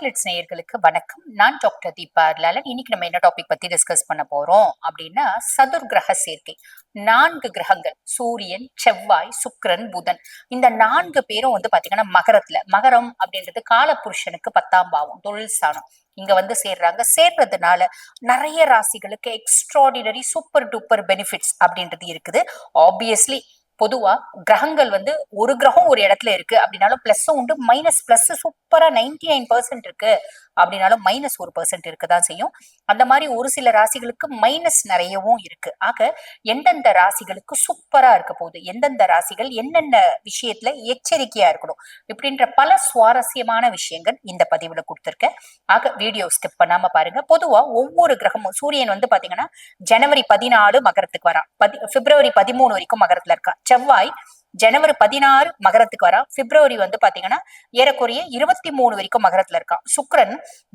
Glitz நேயர்களுக்கு வணக்கம். நான் டாக்டர் தீபா லாலன் இன்னைக்கு நம்ம என்ன டாபிக் பத்தி டிஸ்கஸ் பண்ண போறோம்? அப்படின்னா சதுர் கிரக சேர்க்கை. நான்கு கிரகங்கள். சூரியன் செவ்வாய் சுக்கரன் புதன். இந்த நான்கு பேரும் வந்து பாத்தீங்கன்னா மகரத்துல. மகரம் அப்படின்றது காலபுருஷனுக்கு பத்தாம் பாவம் தொழில் ஸ்தானம். இங்க வந்து சேர்றாங்க. சேர்றதுனால நிறைய ராசிகளுக்கு எக்ஸ்ட்ராடினரி சூப்பர் டூப்பர் பெனிஃபிட்ஸ் அப்படின்றது இருக்குது. ஆப்வியஸ்லி பொதுவா கிரகங்கள் வந்து ஒரு கிரகம் ஒரு இடத்துல இருக்கு அப்படின்னாலும் பிளஸும் உண்டு மைனஸ் பிளஸ் சூப்பரா நைன்டி நைன் பர்சன்ட் இருக்கு அப்படின்னாலும் மைனஸ் ஒரு பர்சன்ட் இருக்கதான் செய்யும். அந்த மாதிரி ஒரு சில ராசிகளுக்கு மைனஸ் நிறையவும் இருக்கு. ஆக எந்தெந்த ராசிகளுக்கு சூப்பரா இருக்க போகுது? எந்தெந்த ராசிகள் என்னென்ன விஷயத்துல எச்சரிக்கையா இருக்கணும்? இப்படின்ற பல சுவாரஸ்யமான விஷயங்கள் இந்த பதிவுல கொடுத்துருக்கேன். ஆக வீடியோ ஸ்கிப் பண்ணாம பாருங்க. பொதுவா ஒவ்வொரு கிரகமும் சூரியன் வந்து பாத்தீங்கன்னா ஜனவரி பதினாலு மகரத்துக்கு வரான். பதி பிப்ரவரி பதிமூணு வரைக்கும் மகரத்துல இருக்கான். செவ்வாய் ஜனவரி பதினாறு மகரத்துக்கு வரா. பிப்ரவரி வந்து பாத்தீங்கன்னா ஏறக்குறைய இருபத்தி மூணு வரைக்கும் மகரத்துல இருக்கான். சுக்ரன்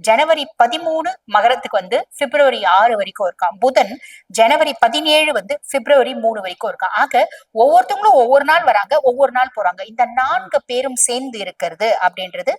ஜனவரி பதிமூணு மகரத்துக்கு வந்து பிப்ரவரி ஆறு வரைக்கும் இருக்கான். புதன் ஜனவரி பதினேழு வந்து பிப்ரவரி மூணு வரைக்கும் இருக்கான். ஆக ஒவ்வொருத்தவங்களும் ஒவ்வொரு நாள் வராங்க ஒவ்வொரு நாள் போறாங்க. இந்த நான்கு பேரும் சேர்ந்து இருக்கிறது அப்படின்றது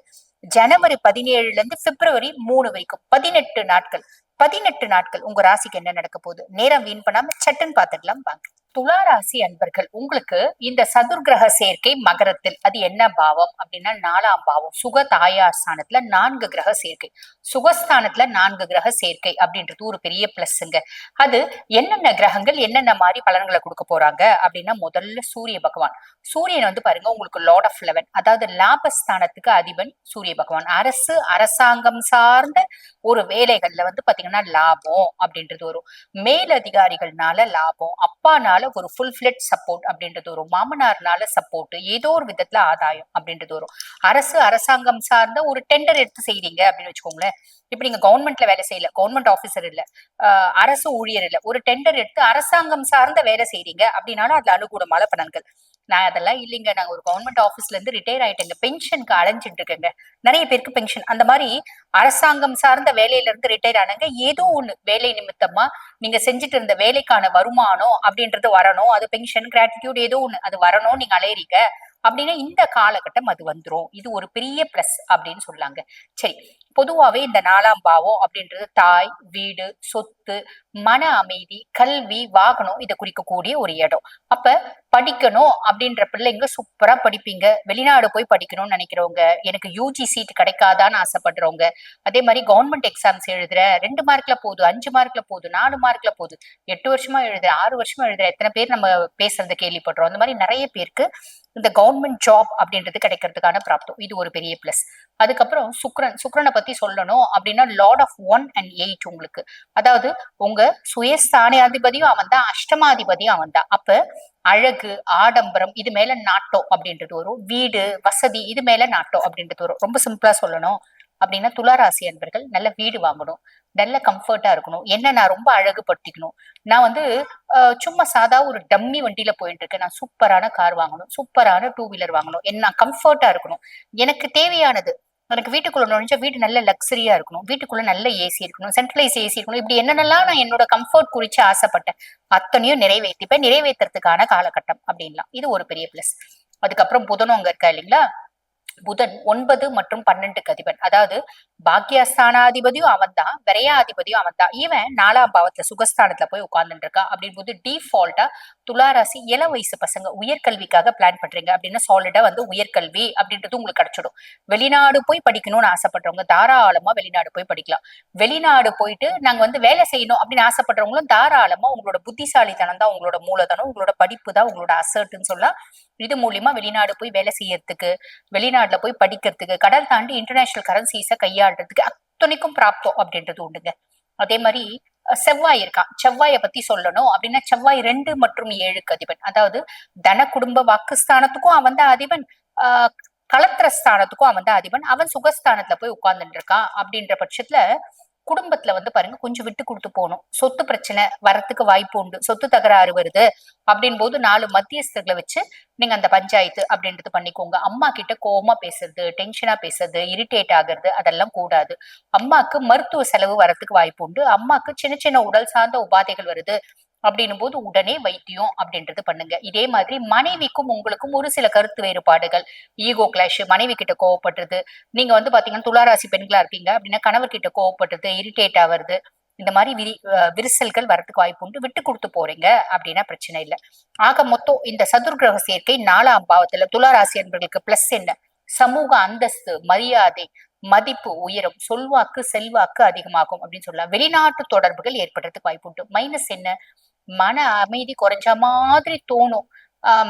ஜனவரி பதினேழுல இருந்து பிப்ரவரி மூணு வரைக்கும். பதினெட்டு நாட்கள் பதினெட்டு நாட்கள் உங்க ராசிக்கு என்ன நடக்க போகுது? நேரம் வீண் பண்ணாம சட்டுன்னு பாத்துக்கலாம். வாங்க. துளாராசி அன்பர்கள் உங்களுக்கு இந்த சதுர்கிரக சேர்க்கை மகரத்தில் அது என்ன பாவம் அப்படின்னா நாலாம் பாவம். சுக தாயார் ஸ்தானத்துல நான்கு கிரக சேர்க்கை. சுகஸ்தானத்துல நான்கு கிரக சேர்க்கை அப்படின்றது ஒரு பெரிய பிளஸ்ங்க அது என்னென்ன கிரகங்கள் என்னென்ன மாதிரி பலன்களை கொடுக்க போறாங்க அப்படின்னா முதல்ல சூரிய பகவான். சூரியன் வந்து பாருங்க உங்களுக்கு லார்ட் ஆஃப் லெவன் அதாவது லாபஸ்தானத்துக்கு அதிபன் சூரிய பகவான். அரசு அரசாங்கம் சார்ந்த ஒரு வேலைகள்ல வந்து பாத்தீங்கன்னா லாபம் அப்படின்றது வரும். மேலதிகாரிகள்னால லாபம். அப்பானால ஒரு ஃபுல் ஃபிளட் சப்போர்ட் அப்படின்றது வரும். மாமனார்னால சப்போர்ட் ஏதோ ஒரு விதத்துல ஆதாயம் அப்படின்றது வரும். அரசு அரசாங்கம் சார்ந்த ஒரு டெண்டர் எடுத்து செய்றீங்க அப்படின்னு வச்சுக்கோங்களேன். இப்ப நீங்க கவர்மெண்ட்ல வேலை செய்யல கவர்மெண்ட் ஆபீசர் இல்ல அரசு ஊழியர் இல்ல ஒரு டெண்டர் எடுத்து அரசாங்கம் சார்ந்த வேலை செய்றீங்க அப்படின்னாலும் அதுல அனுகூலமான பலன்கள். நான் அதெல்லாம் இல்லைங்க. நாங்க ஒரு கவர்மெண்ட் ஆஃபீஸ்ல இருந்து ரிட்டையர் ஆயிட்டேங்க. பென்ஷனுக்கு அலைஞ்சிட்டு இருக்கேங்க. நிறைய பேருக்கு பென்ஷன் அந்த மாதிரி அரசாங்கம் சார்ந்த வேலையில இருந்து ரிட்டையர் ஆனாங்க. ஏதோ ஒண்ணு வேலை நிமித்தமா நீங்க செஞ்சுட்டு இருந்த வேலைக்கான வருமானம் அப்படின்றது வரணும். அது பென்ஷன் கிராட்டிடியூட் ஏதோ ஒண்ணு. அது வரணும் நீங்க அலையறீங்க. அப்படின்னா இந்த காலகட்டம் அது வந்துடும் இது ஒரு பெரிய பிளஸ் அப்படின்னு சொல்லாங்க. சரி பொதுவாகவே இந்த நாலாம் பாவம் அப்படின்றது தாய் வீடு சொத்து மன அமைதி கல்வி வாகனம் இதை குறிக்கக்கூடிய ஒரு இடம். அப்ப படிக்கணும் அப்படின்ற பிள்ளைங்க சூப்பரா படிப்பீங்க. வெளிநாடு போய் படிக்கணும்னு நினைக்கிறவங்க எனக்கு யூஜி சீட் கிடைக்காதான்னு ஆசைப்படுறவங்க அதே மாதிரி கவர்மெண்ட் எக்ஸாம்ஸ் எழுதுற ரெண்டு மார்க்ல போதும் அஞ்சு மார்க்ல போதும் நாலு மார்க்ல போகுது எட்டு வருஷமா எழுதுற ஆறு வருஷமா எழுதுற எத்தனை பேர் நம்ம பேசுறத கேள்விப்படுறோம். அந்த மாதிரி நிறைய பேருக்கு இந்த கவர்மெண்ட் கவர்மெண்ட் ஜாப் அப்படின்றது கிடைக்கிறதுக்கான பிராப்தம். இது ஒரு பெரிய பிளஸ் அதுக்கப்புறம் சுக்ரன் சுக்ரனை பத்தி சொல்லணும் அப்படின்னா lord of one and eight உங்களுக்கு. அதாவது உங்க சுயஸ்தானாதிபதியும் அவன் தான் அஷ்டமாதிபதியும் அவன் தான். அப்ப அழகு ஆடம்பரம் இது மேல நாட்டம் அப்படின்றது வரும். வீடு வசதி இது மேல நாட்டம் அப்படின்றது வரும். ரொம்ப சிம்பிளா சொல்லணும். அப்படின்னா துளாராசி அன்பர்கள் நல்ல வீடு வாங்கணும் நல்ல கம்ஃபர்ட்டா இருக்கணும். என்ன நான் ரொம்ப அழகுபடுத்திக்கணும்? நான் வந்து சும்மா சாதா ஒரு டம்மி வண்டியில போயிட்டு இருக்கேன் நான் சூப்பரான கார் வாங்கணும் சூப்பரான டூ வீலர் வாங்கணும். என்ன கம்ஃபர்ட்டா இருக்கணும். எனக்கு தேவையானது எனக்கு வீட்டுக்குள்ள நுழைஞ்சா வீடு நல்ல லக்ஸரியா இருக்கணும். வீட்டுக்குள்ள நல்ல ஏசி இருக்கணும் சென்ட்ரலைஸ் ஏசி இருக்கணும். இப்படி என்னென்னலாம் நான் என்னோட கம்ஃபர்ட் குறிச்சு ஆசைப்பட்டேன். அத்தனையும் நிறைவேற்றிப்பேன். நிறைவேற்றுறதுக்கான காலகட்டம் அப்படின்லாம். இது ஒரு பெரிய பிளஸ் அதுக்கப்புறம் புதனும் அங்க இருக்கா இல்லைங்களா? புதன் ஒன்பது மற்றும் பன்னெண்டுக்கு அதிபன். அதாவது பாக்கியஸ்தானாதிபதியும் அவன் தான் விரையாதிபதியும் அவன் தான் இவன் நாலாம் பாவத்துல சுகஸ்தானத்துல போய் உட்கார்ந்துட்டு இருக்கா. அப்படின் போது டிஃபால்ட்டா துளாராசி இளம் வயசு பசங்க உயர்கல்விக்காக பிளான் பண்றீங்க அப்படின்னா சாலிடா வந்து உயர்கல்வி அப்படின்றது உங்களுக்கு கிடைச்சிடும். வெளிநாடு போய் படிக்கணும்னு ஆசைப்படுறவங்க தாராளமா வெளிநாடு போய் படிக்கலாம். வெளிநாடு போயிட்டு நாங்க வந்து வேலை செய்யணும் அப்படின்னு ஆசைப்படுறவங்களும் தாராளமா உங்களோட புத்திசாலித்தனம் தான் உங்களோட மூலதனம் உங்களோட படிப்பு தான் உங்களோட அசர்ட்னு சொல்லலாம் இது மூலியமா வெளிநாடு போய் வேலை செய்யறதுக்கு வெளிநாட்டுல போய் படிக்கிறதுக்கு கடல் தாண்டி இன்டர்நேஷனல் கரன்சிஸை கையாளுறதுக்கு அத்தனைக்கும் பிராப்தம் அப்படின்றது உண்டுங்க. அதே மாதிரி செவ்வாய் இருக்கான் செவ்வாயை பத்தி சொல்லணும். அப்படின்னா செவ்வாய் ரெண்டு மற்றும் ஏழுக்கு அதிபன். அதாவது தன குடும்ப வாக்குஸ்தானத்துக்கும் அவன் தான் அதிபன். ஆஹ் களத்திர ஸ்தானத்துக்கும் அவன் தான் அதிபன். அவன் சுகஸ்தானத்துல போய் உட்கார்ந்துட்டு இருக்கான் அப்படின்ற பட்சத்துல குடும்பத்துல வந்து பாருங்க கொஞ்சம் விட்டு கொடுத்து போகணும். சொத்து பிரச்சனை வரத்துக்கு வாய்ப்பு உண்டு. சொத்து தகராறு வருது அப்படின் போது நாலு மத்தியஸ்தர்களை வச்சு நீங்க அந்த பஞ்சாயத்து அப்படின்றது பண்ணிக்கோங்க. அம்மா கிட்ட கோவமா பேசுறது டென்ஷனா பேசுறது இரிட்டேட் ஆகுறது அதெல்லாம் கூடாது. அம்மாக்கு மருத்துவ செலவு வரத்துக்கு வாய்ப்பு உண்டு. அம்மாக்கு சின்ன சின்ன உடல் சார்ந்த உபாதைகள் வருது. அப்படின்னும் போது உடனே வைத்தியம் அப்படின்றது பண்ணுங்க. இதே மாதிரி மனைவிக்கும் உங்களுக்கும் ஒரு சில கருத்து வேறுபாடுகள். ஈகோ கிளாஷ் மனைவி கிட்ட கோவப்படுறது. நீங்க வந்து பாத்தீங்கன்னா துளாராசி பெண்களா இருக்கீங்க அப்படின்னா கணவர் கிட்ட கோவப்படுறது இரிட்டேட் ஆவறது இந்த மாதிரி விரி அஹ் விரிசல்கள் வரதுக்கு வாய்ப்பு உண்டு. விட்டு கொடுத்து போறீங்க அப்படின்னா பிரச்சனை இல்லை. ஆக மொத்தம் இந்த சதுர்கிரக சேர்க்கை நாலாம் பாவத்துல துளாராசி என்பர்களுக்கு பிளஸ் என்ன? சமூக அந்தஸ்து மரியாதை மதிப்பு உயரும் சொல்வாக்கு செல்வாக்கு அதிகமாகும் அப்படின்னு சொல்லலாம். வெளிநாட்டு தொடர்புகள் ஏற்படுறதுக்கு வாய்ப்பு உண்டு. மைனஸ் என்ன? மன அமைதி குறைஞ்ச மாதிரி தோணும்.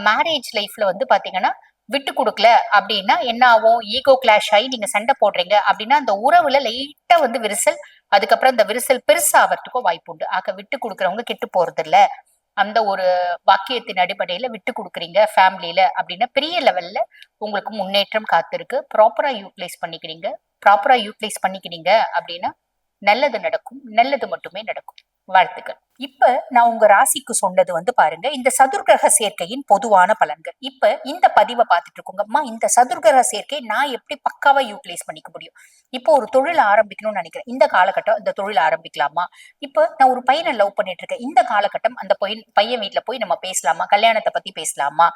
மேரேஜ் லைஃப்ல வந்து பாத்தீங்கன்னா விட்டு கொடுக்கல அப்படின்னா என்ன ஆகும்? ஈகோ கிளாஷ் ஆகி நீங்க சண்டை போடுறீங்க அப்படின்னா அந்த உறவுல லைட்டா வந்து விரிசல் அதுக்கப்புறம் அந்த விரிசல் பெருசாகிறதுக்கும் வாய்ப்பு உண்டு. ஆக விட்டு கொடுக்கறவங்க கெட்டு போறது இல்ல அந்த ஒரு வாக்கியத்தின் அடிப்படையில விட்டு கொடுக்குறீங்க ஃபேமிலியில அப்படின்னா பெரிய லெவல்ல உங்களுக்கு முன்னேற்றம் காத்திருக்கு. ப்ராப்பரா யூட்டிலைஸ் பண்ணிக்கிறீங்க. ப்ராப்பரா யூட்டிலைஸ் பண்ணிக்கிறீங்க அப்படின்னா நல்லது நடக்கும். நல்லது மட்டுமே நடக்கும். வாழ்த்துக்கள். இப்ப நான் உங்க ராசிக்கு சொன்னது வந்து பாருங்க இந்த சதுர்கிரக சேர்க்கையின் பொதுவான பலன்கள். இப்ப இந்த பதிவை பார்த்துட்டு இருக்கோங்கம்மா இந்த சதுர்கிரக சேர்க்கை நான் எப்படி பக்காவா யூட்டிலைஸ் பண்ணிக்க முடியும்? இப்போ ஒரு தொழில் ஆரம்பிக்கணும்னு நினைக்கிறேன். இந்த காலகட்டம் இந்த தொழில் ஆரம்பிக்கலாமா? இப்ப நான் ஒரு பையனை லவ் பண்ணிட்டு இருக்கேன். இந்த காலகட்டம் அந்த பையன் பையன் வீட்ல போய் நம்ம பேசலாமா? கல்யாணத்தை பத்தி பேசலாமா?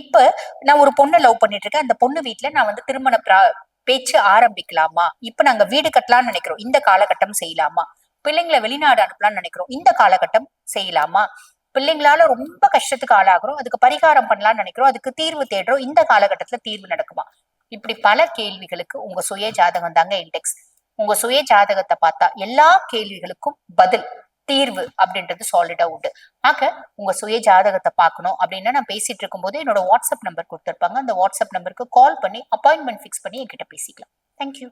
இப்ப நான் ஒரு பொண்ணை லவ் பண்ணிட்டு இருக்கேன். அந்த பொண்ணு வீட்டுல நான் வந்து திருமண பேச்சு ஆரம்பிக்கலாமா? இப்ப நாங்க வீடு கட்டலாம்னு நினைக்கிறோம். இந்த காலகட்டம் செய்யலாமா? பிள்ளைங்களை வெளிநாடு அனுப்பலாம்னு நினைக்கிறோம். இந்த காலகட்டம் செய்யலாமா? பிள்ளைங்களால ரொம்ப கஷ்டத்துக்கு ஆளாகிறோம். அதுக்கு பரிகாரம் பண்ணலாம்னு நினைக்கிறோம். அதுக்கு தீர்வு தேடுறோம். இந்த காலகட்டத்துல தீர்வு நடக்குமா? இப்படி பல கேள்விகளுக்கு உங்க சுய ஜாதகம் தாங்க இண்டெக்ஸ் உங்க சுய ஜாதகத்தை பார்த்தா எல்லா கேள்விகளுக்கும் பதில் தீர்வு அப்படின்றது சாலிடா உண்டு. ஆக உங்க சுய ஜாதகத்தை பார்க்கணும் அப்படின்னா நான் பேசிட்டு இருக்கும்போது என்னோட வாட்ஸ்அப் நம்பர் கொடுத்துருப்பாங்க. அந்த வாட்ஸ்அப் நம்பருக்கு கால் பண்ணி அப்பாயின்மெண்ட் ஃபிக்ஸ் பண்ணி என்கிட்ட பேசிக்கலாம். தேங்க்யூ